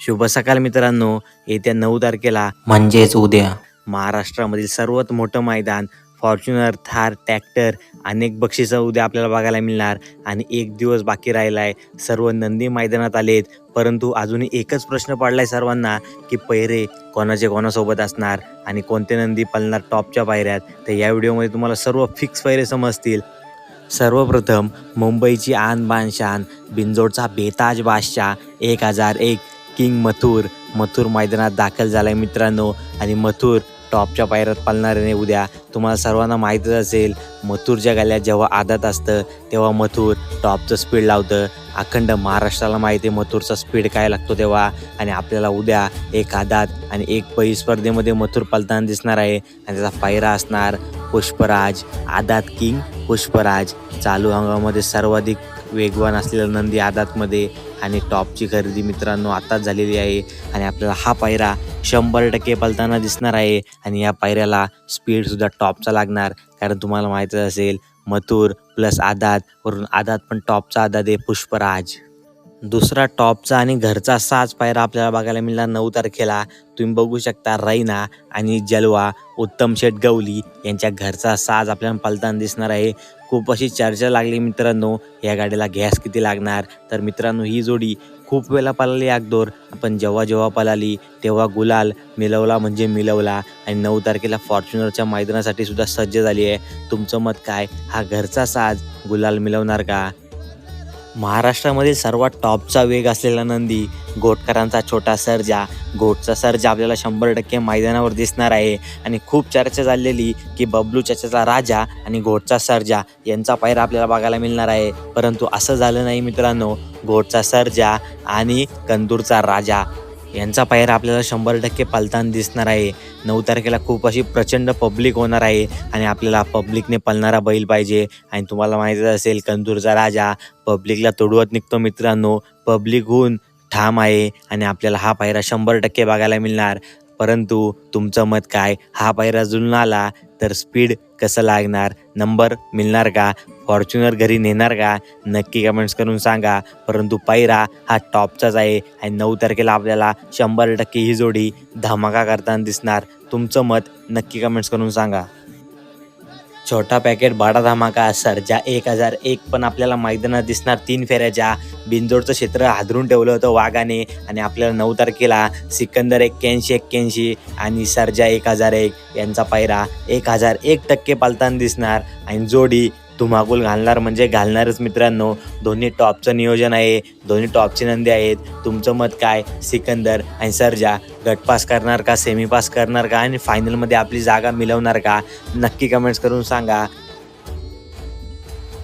शुभ सकाळ मित्रांनो. येत्या नऊ तारखेला म्हणजेच उद्या. महाराष्ट्रामधील सर्वात मोठं मैदान फॉर्च्युनर थार ट्रॅक्टर अनेक बक्षिसं उद्या आपल्याला बघायला मिळणार आणि एक दिवस बाकी राहिला आहे सर्व नंदी मैदानात आलेत परंतु अजूनही एकच प्रश्न पडलाय सर्वांना की पैरे कोणाचे कोणासोबत असणार आणि कोणते नंदी पळणार टॉपच्या पायऱ्यात. तर या व्हिडिओमध्ये तुम्हाला सर्व फिक्स पैरे समजतील. सर्वप्रथम मुंबईची आन बान शान बिंजोडचा बेताज बादशाह एक हजार एक किंग मथुर. मथुर मैदानात दाखल झालाय मित्रांनो. आणि मथुर टॉपच्या पायऱ्यात पालणाऱ्याने उद्या तुम्हाला सर्वांना माहीतच असेल मथुरच्या गाल्यात जेव्हा आदत असतं तेव्हा मथुर टॉपचं स्पीड लावतं. अखंड महाराष्ट्राला माहिती आहे मथुरचा स्पीड काय लागतो तेव्हा. आणि आपल्याला उद्या एक आदात आणि एक पै स्पर्धेमध्ये मथुर पलताना दिसणार आहे. आणि त्याचा पायरा असणार पुष्पराज आदात किंग पुष्पराज. चालू हंगामामध्ये सर्वाधिक वेगवान असलेला नंदी आदातमध्ये आणि टॉपची खरेदी मित्रांनो आताच झालेली आहे. आणि आपल्याला हा पायरा शंभर टक्के पलताना दिसणार आहे. आणि या पायऱ्याला स्पीडसुद्धा टॉपचा लागणार. कारण तुम्हाला माहीतच असेल मथुर प्लस आदात वरून आदात पण टॉपचा आदात आहे पुष्पराज. दुसरा टॉपचा आणि घरचा साज पायरा आपल्याला बघायला मिळणार नऊ तारखेला. तुम्ही बघू शकता रैना आणि जलवा उत्तम शेठ गवली यांच्या घरचा साज आपल्याला पलताना दिसणार आहे. खूप अशी चर्चा लागली मित्रांनो या गाडीला गॅस किती लागणार? तर मित्रांनो ही जोडी खूप वेळा पळाली आगदोर पण जेव्हा जेव्हा पळाली तेव्हा गुलाल मिळवला म्हणजे मिळवला आणि नऊ तारखेला फॉर्च्युनरच्या मैदानासाठी सुद्धा सज्ज झाली आहे. तुमचं मत काय? हा घरचा साज गुलाल मिळवणार का? महाराष्ट्रामधील सर्वात टॉपचा वेग असलेला नंदी गोटकरांचा छोटा सर्जा गोटचा सर्जा आपल्याला शंभर टक्के मैदानावर दिसणार आहे. आणि खूप चर्चा झालेली की बबलू चचाचा राजा आणि घोटचा सर्जा यांचा पायरा आपल्याला बघायला मिळणार आहे. परंतु असं झालं नाही मित्रांनो. घोटचा सर्जा आणि कंदूरचा राजा यांचा पायरा आपल्याला शंभर टक्के पालताना दिसणार आहे. नऊ तारखेला खूप अशी प्रचंड पब्लिक होणार आहे आणि आपल्याला पब्लिकने पळणारा बैल पाहिजे. आणि तुम्हाला माहितीच असेल कंदूरचा राजा पब्लिकला तोडवत निघतो मित्रांनो. पब्लिकहून ठाम आहे आणि आपल्याला हा पायरा शंभर टक्के बघायला मिळणार. परंतु तुमचं मत काय? हा पायरा जुळून आला. तर स्पीड कसं लागणार? नंबर मिळणार का? फॉर्च्युनर घरी नेणार का? नक्की कमेंट्स करून सांगा. परंतु पायरा हा टॉपचाच आहे. आणि नऊ तारखेला आपल्याला शंभर टक्के ही जोडी धमाका करताना दिसणार. तुमचं मत नक्की कमेंट्स करून सांगा. छोटा पॅकेट बाडा धमाका सर्जा एक हजार एक पण आपल्याला मैदानात दिसणार. तीन फेऱ्याच्या बिंजोडचं क्षेत्र हादरून ठेवलं होतं वाघाने आणि आपल्याला नऊ तारखेला सिकंदर एक्क्याऐंशी एक्क्याऐंशी आणि सर्जा एक हजार एक यांचा पायरा एक हजार एक टक्के पालताना दिसणार. आणि जोडी धुमाकूल घालणार म्हणजे घालणारच मित्रांनो. दोन्ही टॉपचं नियोजन आहे दोन्ही टॉपचे नंदी आहेत. तुमचं मत काय? सिकंदर आणि सर्जा गटपास करणार का सेमी पास करणार का आणि फायनलमध्ये आपली जागा मिळवणार का? नक्की कमेंट्स करून सांगा.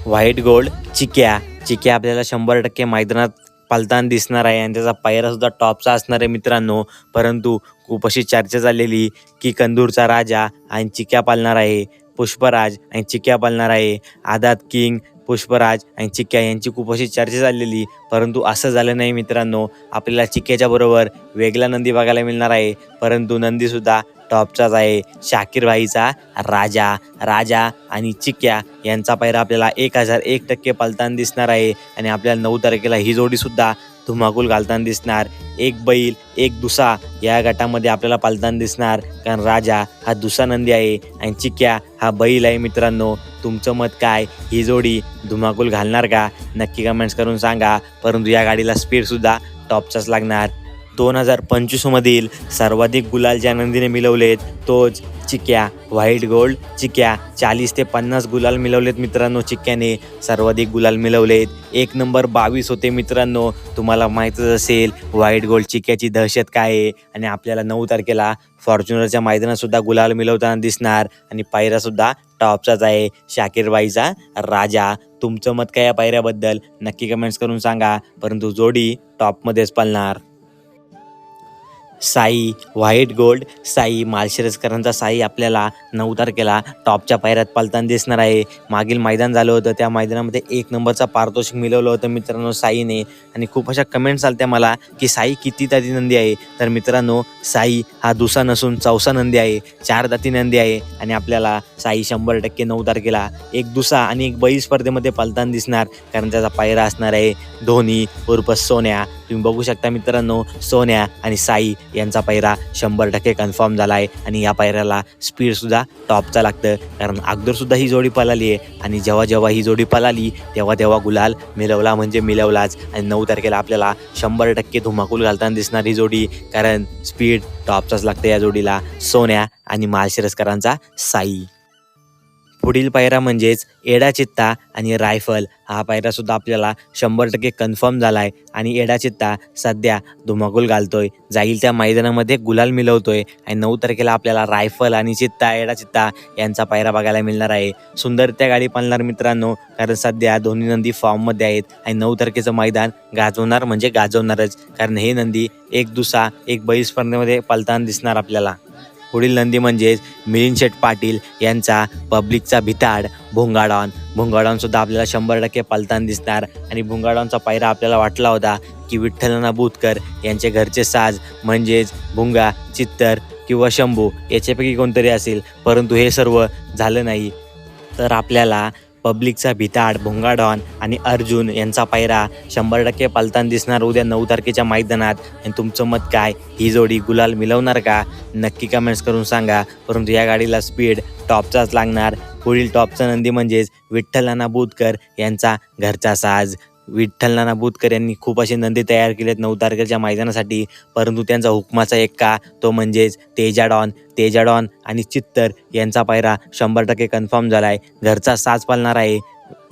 व्हाईट गोल्ड चिक्या. चिक्या आपल्याला शंभर टक्के मैदानात पालताना दिसणार आहे आणि त्याचा पायरा सुद्धा टॉपचा असणार आहे मित्रांनो. परंतु खूप अशी चर्चा झालेली की कंदूरचा राजा आणि चिक्या पालणार आहे. पुष्पराज आणि चिक्या पालणार आहे. आदात किंग पुष्पराज आणि चिक्या यांची खूप अशी चर्चा झालेली. परंतु असं झालं नाही मित्रांनो. आपल्याला चिक्याच्या बरोबर वेगळा नंदी बघायला मिळणार आहे. परंतु नंदीसुद्धा टॉपचाच आहे. शाकीर भाईचा राजा राजा आणि चिक्या यांचा पायरा आपल्याला एक हजार एक टक्के पालताना दिसणार आहे. आणि आपल्याला नऊ तारखेला ही जोडीसुद्धा धुमाकूल घालताना दिसणार एक बैल एक दुसा या गटामध्ये आपल्याला पालताना दिसणार. कारण राजा हा दुसा नंदी आहे आणि चिक्या हा बैल आहे मित्रांनो. तुमचं मत काय? ही जोडी धुमाकूल घालणार का? नक्की कमेंट्स करून सांगा. परंतु या गाडीला स्पीडसुद्धा टॉपचाच लागणार. दोन हजार पंचवीसमधील सर्वाधिक गुलाल ज्या नंदीने मिळवलेत तोच चिक्या व्हाईट गोल्ड चिक्या. चाळीस ते पन्नास गुलाल मिळवलेत मित्रांनो चिक्याने. सर्वाधिक गुलाल मिळवलेत. एक नंबर बावीस होते मित्रांनो. तुम्हाला माहीतच असेल व्हाईट गोल्ड चिक्याची दहशत काय आहे? आणि आपल्याला नऊ तारखेला फॉर्च्युनरच्या मैदानातसुद्धा गुलाल मिळवताना दिसणार. आणि पायरासुद्धा टॉपचाच आहे. शाकीरबाईचा राजा. तुमचं मत काय या पायऱ्याबद्दल? नक्की कमेंट्स करून सांगा. परंतु जोडी टॉपमध्येच पळणार. साई व्हाईट गोल्ड साई माळशिरसकरांचा साई आपल्याला नऊ तारखेला टॉपच्या पायऱ्यात पालताना दिसणार आहे. मागील मैदान झालं होतं त्या मैदानामध्ये एक नंबरचा पारितोषिक मिळवलं होतं मित्रांनो साईने. आणि खूप अशा कमेंट्स आल्या मला की साई किती दाती नंदी आहे. तर मित्रांनो साई हा दुसा नसून चौसा नंदी आहे. चार दाती नंदी आहे. आणि आपल्याला साई शंभर टक्के नऊ तारखेला एक दुसा आणि एक बैल स्पर्धेमध्ये पालताना दिसणार. कारण त्याचा पायरा असणार आहे. धोनी उर्फ सोन्या. तुम्ही बघू शकता मित्रांनो सोन्या आणि साई यांचा पायरा शंभर टक्के कन्फर्म झाला आहे आणि या पायऱ्याला स्पीडसुद्धा टॉपचा लागतं. कारण अगोदरसुद्धा ही जोडी पळाली आहे आणि जेव्हा जेव्हा ही जोडी पळाली तेव्हा तेव्हा गुलाल मिळवला म्हणजे मिळवलाच. आणि नऊ तारखेला आपल्याला शंभर टक्के धुमाकूल घालताना दिसणार ही जोडी कारण स्पीड टॉपचाच लागतं या जोडीला. सोन्या आणि माळशिरसकरांचा साई. पुढील पायरा म्हणजेच एडा चित्ता आणि रायफल. हा पायरासुद्धा आपल्याला शंभर टक्के कन्फर्म झाला आहे आणि एडा चित्ता सध्या धुमाकूल घालतोय. जाईल त्या मैदानामध्ये गुलाल मिळवतोय आणि नऊ तारखेला आपल्याला रायफल आणि चित्ता एडा चित्ता यांचा पायरा बघायला मिळणार आहे. सुंदर त्या गाडी पालणार मित्रांनो कारण सध्या दोन्ही नंदी फॉर्ममध्ये आहेत आणि नऊ तारखेचं मैदान गाजवणार म्हणजे गाजवणारच. कारण हे नंदी एक दुसा एक बैल स्पर्धेमध्ये पलताना दिसणार आपल्याला. पुढील नंदी म्हणजेच मिलिंद शेठ पाटील यांचा पब्लिकचा भिताड. भोंगाडॉन. भुंगाडॉनसुद्धा आपल्याला शंभर टक्के पलताना दिसणार. आणि भोंगाडॉनचा पायरा आपल्याला वाटला होता की विठ्ठलना बुतकर यांचे घरचे साज म्हणजेच भुंगा चित्तर किंवा शंभू याच्यापैकी कोणतरी असेल. परंतु हे सर्व झालं नाही. तर आपल्याला पब्लिकचा भिताड भोंगाडॉन आणि अर्जुन यांचा पायरा. शंभर टक्के पालतान दिसणार उद्या नऊ तारखेच्या मैदानात. आणि तुमचं मत काय? ही जोडी गुलाल मिळवणार का? नक्की कमेंट्स करून सांगा. परंतु या गाडीला स्पीड टॉपचाच लागणार. पुढील टॉपचा नंदी म्हणजेच विठ्ठल नाना बुतकर यांचा घरचा साज. विठ्ठल नाना बुतकर यांनी खूप असे नंदी तयार केलेत नऊ तारखेच्या मैदानासाठी. परंतु त्यांचा हुकमाचा एक का तो म्हणजेच तेजा डॉन तेजा डॉन आणि चित्तर यांचा पायरा शंभर टक्के कन्फर्म झाला आहे घरचा साज पालणार आहे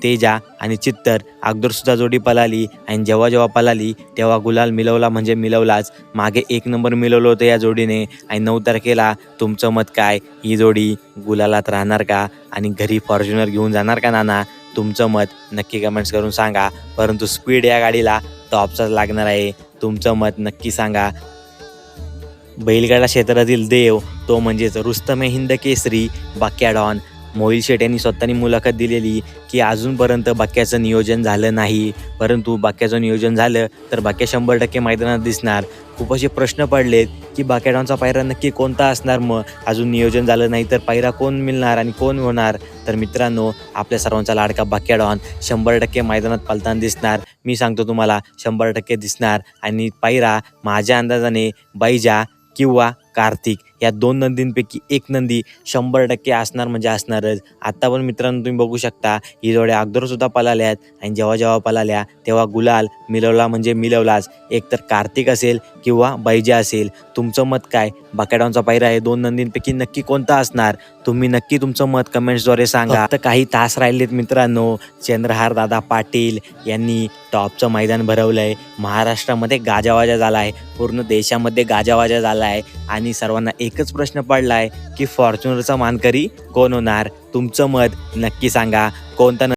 तेजा आणि चित्तर. अगोदरसुद्धा जोडी पलाली आणि जेव्हा जेव्हा पलाली तेव्हा गुलाल मिळवला म्हणजे मिळवलाच मागे एक नंबर मिळवलं होतं या जोडीने आणि नऊ तारखेला तुमचं मत काय? ही जोडी गुलालात राहणार का? आणि घरी फॉर्च्युनर घेऊन जाणार का नाना? तुमचं मत नक्की कमेंट्स करून सांगा. परंतु स्पीड या गाडीला टॉपचाच लागणार आहे. तुमचं मत नक्की सांगा. बैलगाडा क्षेत्रातील देव तो म्हणजेच रुस्तमे हिंद केसरी बाक्या डॉन मोहिल शेठ यांनी स्वतःनी मुलाखत दिलेली की अजूनपर्यंत बाक्याचं नियोजन झालं नाही. परंतु बाक्याचं नियोजन झालं तर बाक्या शंभर टक्के मैदानात दिसणार. खूप असे प्रश्न पडलेत की बाक्याडॉनचा पायरा नक्की कोणता असणार मग? अजून नियोजन झालं नाही तर पायरा कोण मिळणार आणि कोण होणार? तर मित्रांनो आपल्या सर्वांचा लाडका बाक्याडॉन शंभर टक्के मैदानात पालताना दिसणार. मी सांगतो तुम्हाला शंभर टक्के दिसणार. आणि पायरा माझ्या अंदाजाने बैजा किंवा कार्तिक या दोन नंदींपैकी एक नंदी शंभर टक्के असणार म्हणजे असणारच. आत्ता पण मित्रांनो तुम्ही बघू शकता ही जोड्या अगोदरसुद्धा आहेत आणि जेव्हा जेव्हा पलाल्या तेव्हा गुलाल मिळवला म्हणजे मिळवलाच एक तर कार्तिक असेल किंवा बैजा असेल. तुमचं मत काय? बाकेडॉनचा पायरा आहे दोन नंदींपैकी नक्की कोणता असणार? तुम्ही नक्की तुमचं मत कमेंट्सद्वारे सांगा. तर काही तास राहिलेत मित्रांनो. चंद्रहार दादा पाटील यांनी टॉपचं मैदान भरवलं आहे महाराष्ट्रामध्ये गाजावाजा झाला आहे पूर्ण देशामध्ये गाजावाजा झाला आहे आणि सर्वांना एक एकच प्रश्न पडलाय की फॉर्च्युनरचा मानकरी कोण होणार? तुमचं मत नक्की सांगा. कोणता